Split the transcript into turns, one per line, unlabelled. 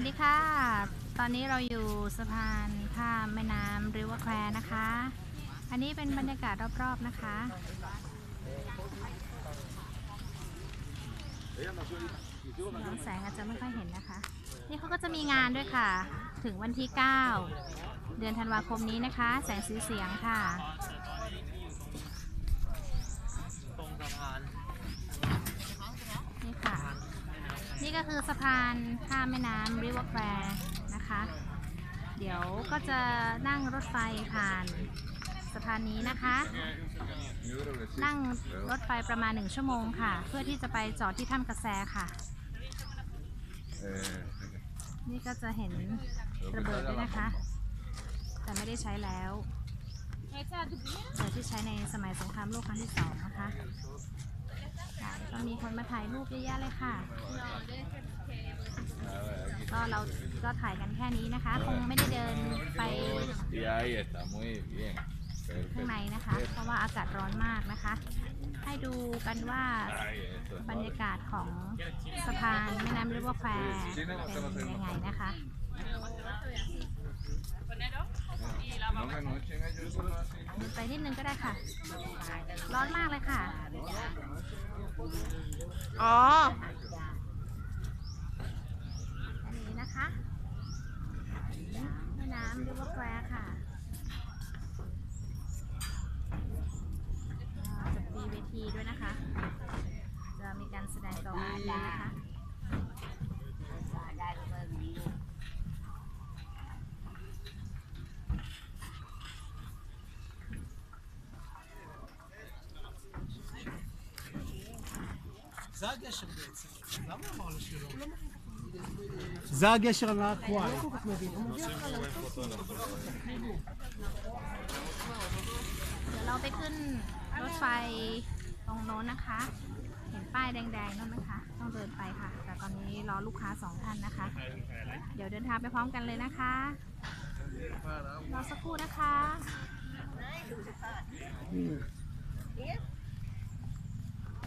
วัสดีค่ะ ตอนนี้เราอยู่สะพานข้ามแม่น้ำริวแควนะคะ อันนี้เป็นบรรยากาศรอบๆนะคะย้อนแสงอาจจะไม่ค่อยเห็นนะคะ นี่เขาก็จะมีงานด้วยค่ะ ถึงวันที่ 9 เดือนธันวาคมนี้นะคะ แสงสีเสียงค่ะ
ตรงสะพาน
นี่ค่ะ นี่ก็คือสะพานข้ามแม่น้ำริเวอร์แควนะคะ เดี๋ยวก็จะนั่งรถไฟผ่านสะพานนี้นะคะ นั่งรถไฟประมาณ 1 ชั่วโมงค่ะ เพื่อที่จะไปจอดที่ถ้ำกระแสค่ะ นี่ก็จะเห็นระเบิดด้วยนะคะ แต่ไม่ได้ใช้แล้วแต่ที่ใช้ในสมัยสงครามโลกครั้งที่สองนะคะ มีคนมาถ่ายรูปเยอะแยะเลยค่ะ ก็เราก็ถ่ายกันแค่นี้นะคะ คงไม่ได้เดินไป
Y ahí está, muy bien.
ข้าง
Perfecto.
ในนะคะ เพราะว่าอากาศร้อนมากนะคะ ให้ดูกันว่า
Ahí, eso
บรรยากาศของสะพานแม่น้ำริเวอร์แควร์เป็นยังไงนะคะ
No
นไปนิดนึงก็ได้ค่ะ ร้อนมากเลยค่ะ
อ๋อ
อันนี้นะคะแม่น้ำริเวอร์แควร์ค่ะอ่าจะมีเวทีด้วยนะคะ จะมีการแสดงต่อมาอีกนะคะ
זה הגשר בעצם. למה אמרנו שלא?
זה הגשר לאקוואי.
เดี๋ยวเราไปขึ้นรถไฟตรงโน้นนะคะ เห็นป้ายแดงๆนั่นไหมคะ ต้องเดินไปค่ะ แต่ตอนนี้รอลูกค้าสองท่านนะคะ เดี๋ยวเดินทางไปพร้อมกันเลยนะคะ รอสักครู่นะคะ